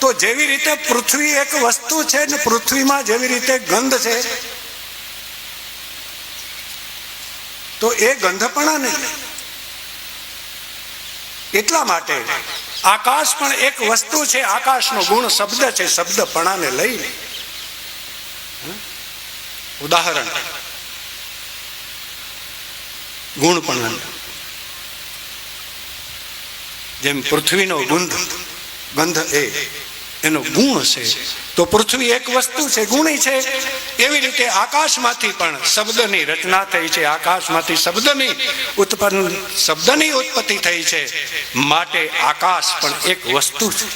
તો જેવી રીતે પૃથ્વી એક વસ્તુ છે ને પૃથ્વીમાં જેવી રીતે ગંધ છે, તો એ ગંધપણા નહીં. એટલા માટે આકાશ પણ એક વસ્તુ છે, આકાશનો ગુણ શબ્દ છે, શબ્દપણાને લઈને. ઉદાહરણ. ગુણપણા જેમ પૃથ્વીનો ગુંધ ગંધ એ, એનો ગુણ છે, તો પૃથ્વી એક વસ્તુ છે, ગુણી છે. એવી રીતે આકાશમાંથી પણ શબ્દની રચના થઈ છે. આકાશમાંથી શબ્દની ઉત્પન્ન, શબ્દની ઉત્પત્તિ થઈ છે. માટે આકાશ પણ એક વસ્તુ છે.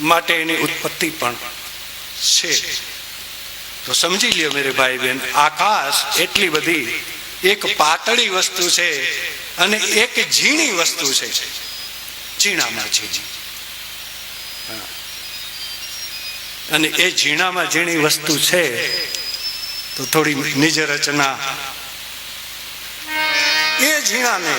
માટે એની ઉત્પત્તિ પણ છે. તો સમજી લ્યો મેરે ભાઈ બહેન આકાશ એટલી બધી એક પાતળી વસ્તુ છે અને એક ઝીણી વસ્તુ છે. ઝીણામાં ઝીણી. અને એ ઝીણામાં ઝીણી વસ્તુ છે, તો થોડી નિજ રચના એ ઝીણાને,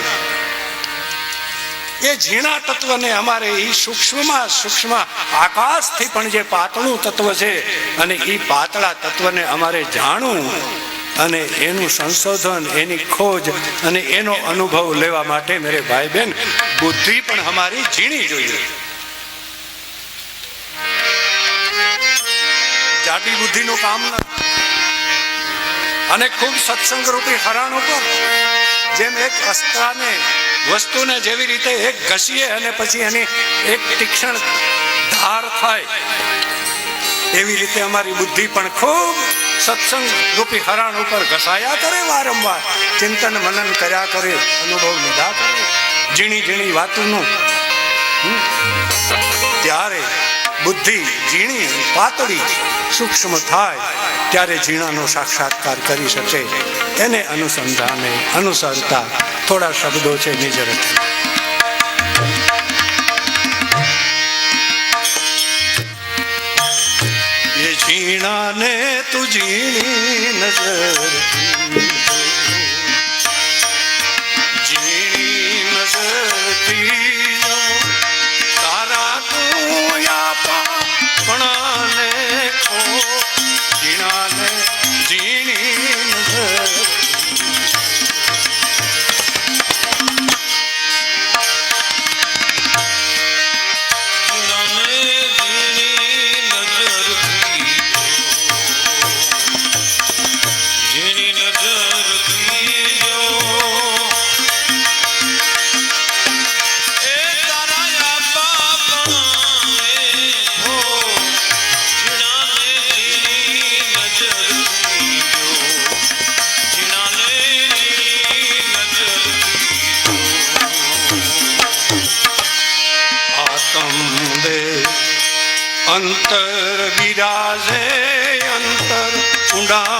એ ઝીણા તત્વને અમારે એ સૂક્ષ્મમાં સૂક્ષ્મ આકાશથી પણ જે પાતળું તત્વ છે, અને એ પાતળા તત્વને અમારે જાણવું અને એનું સંશોધન, એની ખોજ અને એનો અનુભવ લેવા માટે મેરે ભાઈ બહેન બુદ્ધિ પણ અમારી ઝીણી જોઈએ. જાડી બુદ્ધિનું કામ ન અને ખૂબ સત્સંગ રૂપી હરાણ ઉપર જેમ એક અસ્ત્રાને, વસ્તુને જેવી રીતે એક ઘસીએ અને પછી એની એક તીક્ષણ ધાર થાય, એવી રીતે અમારી બુદ્ધિ પણ ખૂબ સત્સંગ રૂપી હરાણ ઉપર ઘસાયા કરે વારંવાર. ચિંતન મનન કર્યા કરે, અનુભવ લીધા કરે. ઝીણી ઝીણી વાતોનું ત્યારે બુદ્ધિ ઝીણી, પાતળી, સૂક્ષ્મ થાય, ત્યારે ઝીણાનો સાક્ષાત્કાર કરી શકે. એને અનુસંધાને અનુસરતા થોડા શબ્દો છે નિજ રચના એ ઝીણાને અંતર વિરાજે અંતર ઊંડાણ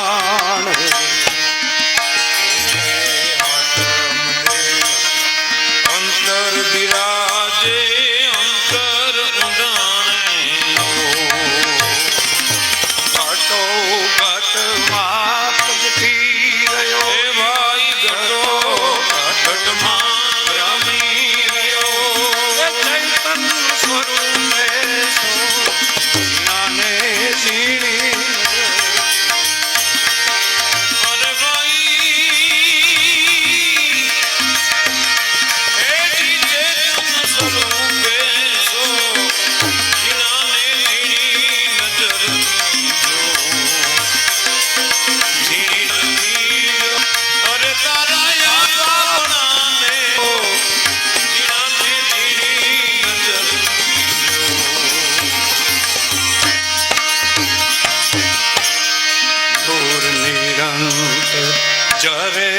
જરે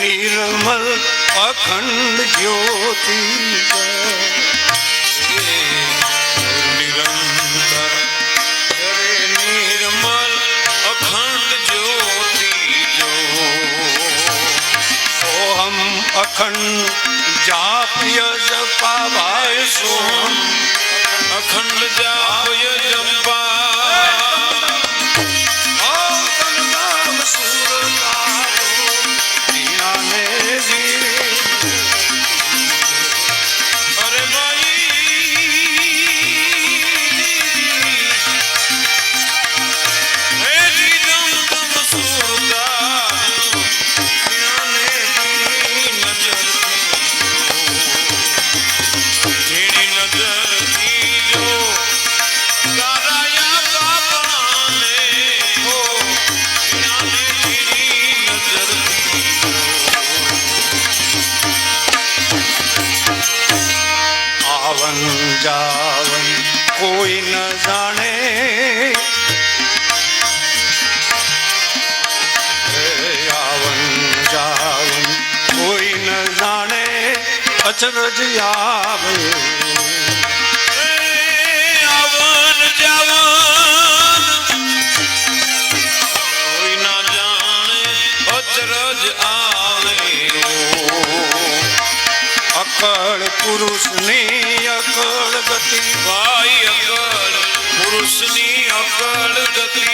નિર્મલ અખંડ જ્યોતિ નિરંતર કરે નિર્મલ અખંડ જ્યોતિ સોહમ અખંડ જાપ્ય જપાવાય સોહમ. અખંડ જાપ્ય જંપા અચરજ આવે. આવન જાવન. કોઈ ના જાણે અચરજ આવે. અકળ પુરુષની અકળ ગતિ. ભાઈ અકળ પુરુષની અકળ ગતિ.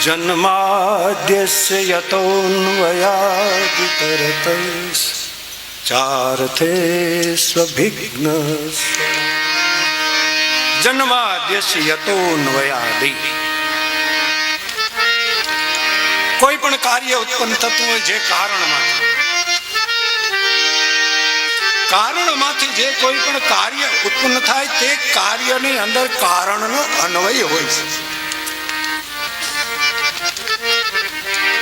જન્માદ્યસ્ય યતોન્વયાદિતરતૈસ ચારથે સ્વભિઘ્ન જન્માદ્યસ્ય યતોન્વયાદિ કોઈ પણ કાર્ય ઉત્પન્ન થતું હોય જે કારણમાંથી કારણમાંથી જે કોઈ પણ કાર્ય ઉત્પન્ન થાય તે કાર્યની અંદર કારણનો અન્વય હોય છે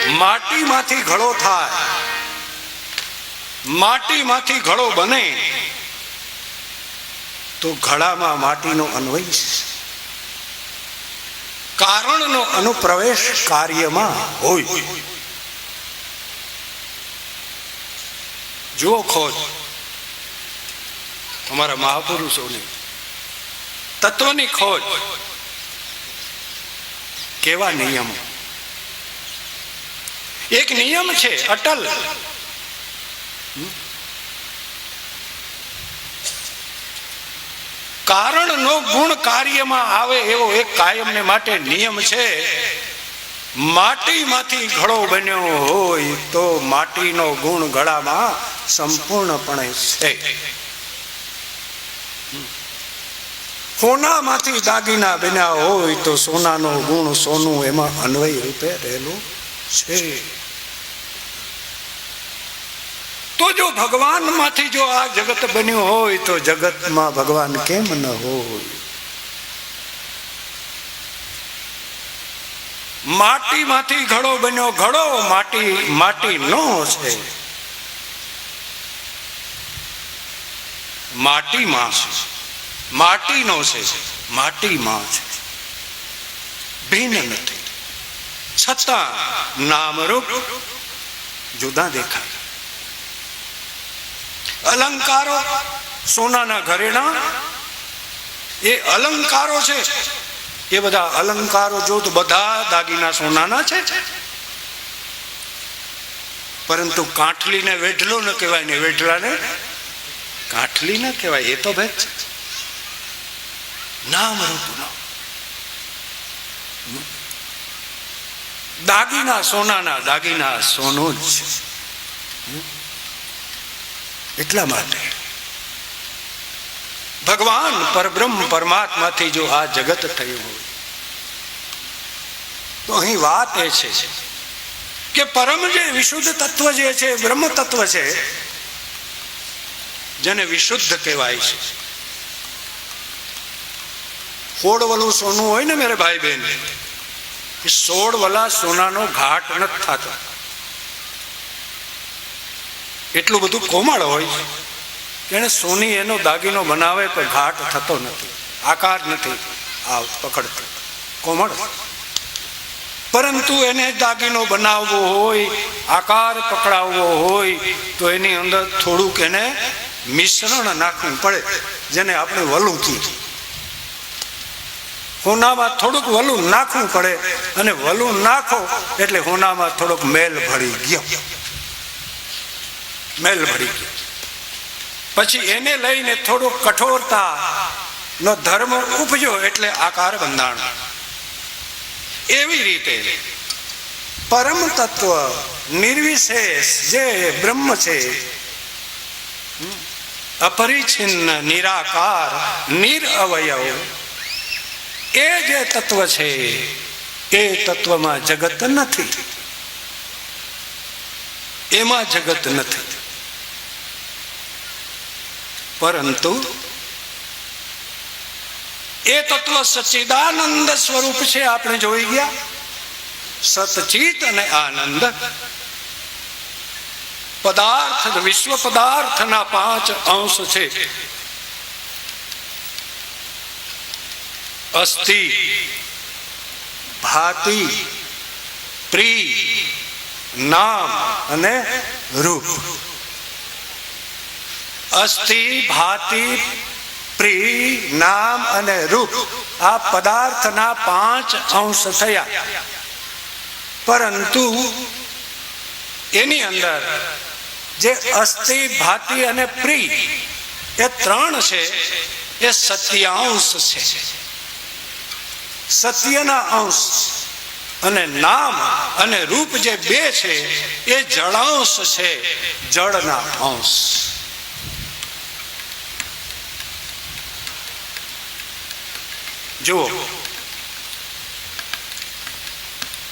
માટીમાંથી ઘડો થાય. માટીમાંથી ઘડો બને. તો ઘડામાં માટીનો અન્વય કારણનો અનુપ્રવેશ કાર્યમાં હોય. જુઓ ખોજ. અમારા મહાપુરુષોની. તત્વની ખોજ. કેવા નિયમો? એક નિયમ છે, અટલ. કારણનો ગુણ કાર્યમાં આવે એવો એક કાયમને માટે નિયમ છે, માટીમાંથી ઘડો બન્યો હોય તો માટીનો ગુણ ઘડામાં સંપૂર્ણપણે છે. સોનામાંથી દાગીના બન્યા હોય તો સોનાનો ગુણ સોનું એમાં અન્વય રૂપે રહેલું છે. તો જો ભગવાનમાંથી જો આ જગત બન્યું હોય, તો જગતમાં ભગવાન કેમ ન હોય? માટીમાંથી ઘડો બન્યો ઘડો, માટી માટી નો છે. માટીમાં છે. માટીનો છે. માટીમાં છે. ભિન્ન નથી. છતાં નામરૂપ જુદા દેખાય. અલંકારો સોનાના ઘરેણા, એ અલંકારો છે. એ બધા અલંકારો જો તો બધા દાગીના સોનાના છે. પરંતુ કાંઠલીને વેઢલો ન કહેવાય ને વેઢલાને કાંઠલી ન કહેવાય. એ તો ભેદ છે. નામ રૂપનો દાગીના સોનાના, દાગીના સોનું જ એટલા માટે. ભગવાન પરબ્રહ્મ પરમાત્માથી જો આ જગત થયું હોય, તો અહીં વાત એ છે કે પરમ જે વિશુદ્ધ તત્વ જે છે, બ્રહ્મ તત્વ છે, જેને વિશુદ્ધ કહેવાય છે. સોળ સોનું હોય ને, મેરે ભાઈ બહેન એ સોળ વલા સોનાનો ઘાટ નથી થતો. એટલું બધું કોમળ હોય. એણે સોની એનો દાગીનો બનાવે તો ઘાટ થતો નથી. આકાર નથી. આ પકડતો. કોમળ પરંતુ એને દાગીનો બનાવવો હોય, આકાર પકડાવવો હોય, તો એની અંદર થોડુંક એને મિશ્રણ નાખવું પડે, જેને આપણે વલું કીધું હોનામાં થોડુંક વલું નાખવું પડે અને વલું નાખો એટલે હોનામાં થોડોક મેલ ભળી ગયો. મેલ ભળી ગયો. પછી એને લઈને થોડુંક કઠોરતા નો ધર્મ ઉપજો એટલે આકાર બંધાણ. એવી રીતે પરમ તત્વ નિર્વિશેષ જે બ્રહ્મ છે અપરિછિન્ન નિરાકાર નિરઅવયવ એ જે તત્વ છે, એ તત્વમાં જગત નથી. એમાં જગત નથી. પરંતુ એ તત્વ સચિદાનંદ સ્વરૂપ છે, આપણે જોઈ ગયા. સતચિત અને આનંદ. પદાર્થ, વિશ્વ પદાર્થના પાંચ અંશ છે. અસ્થિ ભાતિ, પ્રી, નામ અને રૂપ. અસ્થિ ભાતિ, પ્રી, નામ અને રૂપ આ પદાર્થના પાંચ અંશ થયા. પરંતુ એની અંદર જે અસ્થિ ભાતિ અને પ્રી એ ત્રણ છે, એ સત્યાંશ છે. સત્યના અંશ અને નામ અને રૂપ જે બે છે, એ જળાંશ છે, જળના અંશ. જુઓ.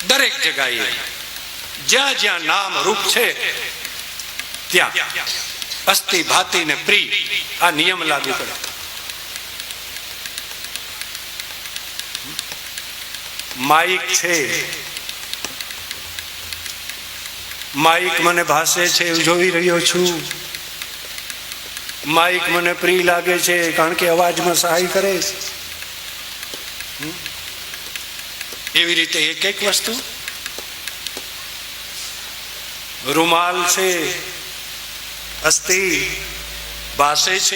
દરેક જગાએ જ્યાં જ્યાં નામ રૂપ છે, ત્યાં અસ્થિ, ભાતિ ને પ્રી આ નિયમ લાગુ પડે. માઇક છે. માઇક મને ભાષે છે જોઈ રહ્યો છું. માઇક મને પ્રી લાગે છે કારણ કે અવાજમાં સહાય કરે. એવી રીતે એક એક વસ્તુ. રૂમાલ છે. અસ્થિ ભાષે છે.